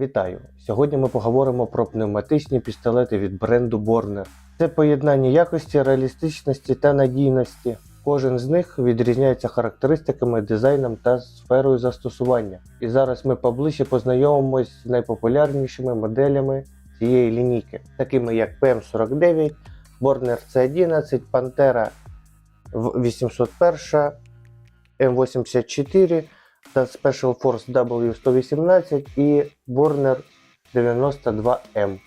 Вітаю! Сьогодні ми поговоримо про пневматичні пістолети від бренду Borner. Це поєднання якості, реалістичності та надійності. Кожен з них відрізняється характеристиками, дизайном та сферою застосування. І зараз ми поближче познайомимось з найпопулярнішими моделями цієї лінійки, такими як PM49, Borner C11, Pantera 801, M84 та Special Force W118 і Warner 92M.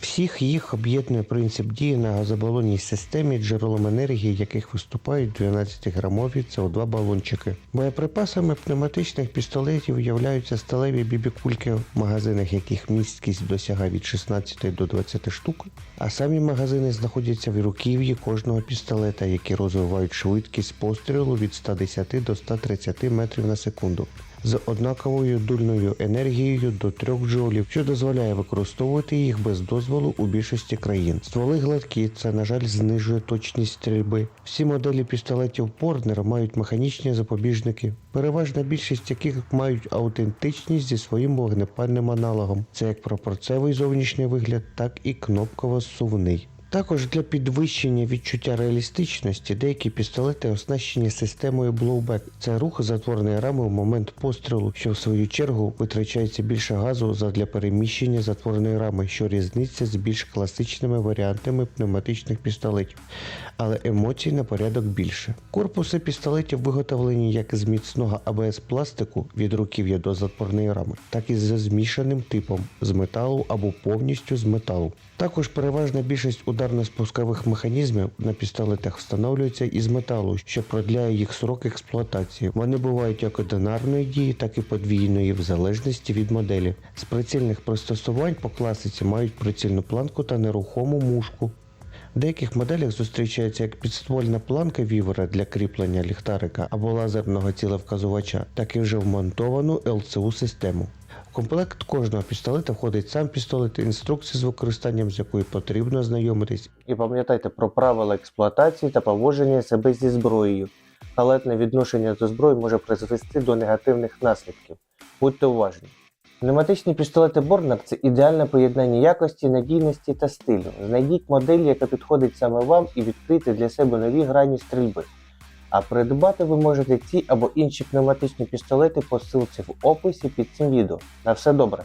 Всіх їх об'єднує принцип дії на газобалонній системі, джерелом енергії яких виступають 12-грамові СО2 балончики. Боєприпасами пневматичних пістолетів являються сталеві бібікульки, в магазинах яких місткість досягає від 16 до 20 штук, а самі магазини знаходяться в руків'ї кожного пістолета, які розвивають швидкість пострілу від 110 до 130 метрів на секунду з однаковою дульною енергією до 3 джолів, що дозволяє використовувати їх без дозволу у більшості країн. Стволи гладкі, це на жаль знижує точність стрільби. Всі моделі пістолетів Порнер мають механічні запобіжники, переважна більшість яких мають аутентичність зі своїм вогнепальним аналогом. Це як пропорцевий зовнішній вигляд, так і кнопково-сувний. Також для підвищення відчуття реалістичності деякі пістолети оснащені системою blowback. Це рух затворної рами в момент пострілу, що в свою чергу витрачається більше газу задля переміщення затворної рами, що різниця з більш класичними варіантами пневматичних пістолетів, але емоцій на порядок більше. Корпуси пістолетів виготовлені як з міцного АБС пластику від руків'я до затворної рами, так і з змішаним типом з металу або повністю з металу. Також переважна більшість ударно-спускових механізмів на пістолетах встановлюється із металу, що продляє їх срок експлуатації. Вони бувають як одинарної дії, так і подвійної, в залежності від моделі. З прицільних пристосувань по класиці мають прицільну планку та нерухому мушку. В деяких моделях зустрічається як підствольна планка вівера для кріплення ліхтарика або лазерного цілевказувача, так і вже вмонтовану ЛЦУ систему. Комплект кожного пістолета входить сам пістолет, інструкція з використанням з якою потрібно знайомитись. І пам'ятайте про правила експлуатації та поводження себе зі зброєю. Халетне відношення до зброї може призвести до негативних наслідків. Будьте уважні. Пневматичні пістолети Борнер це ідеальне поєднання якості, надійності та стилю. Знайдіть модель, яка підходить саме вам, і відкрийте для себе нові грані стрільби. А придбати ви можете ці або інші пневматичні пістолети по ссылці в описі під цим відео. На все добре!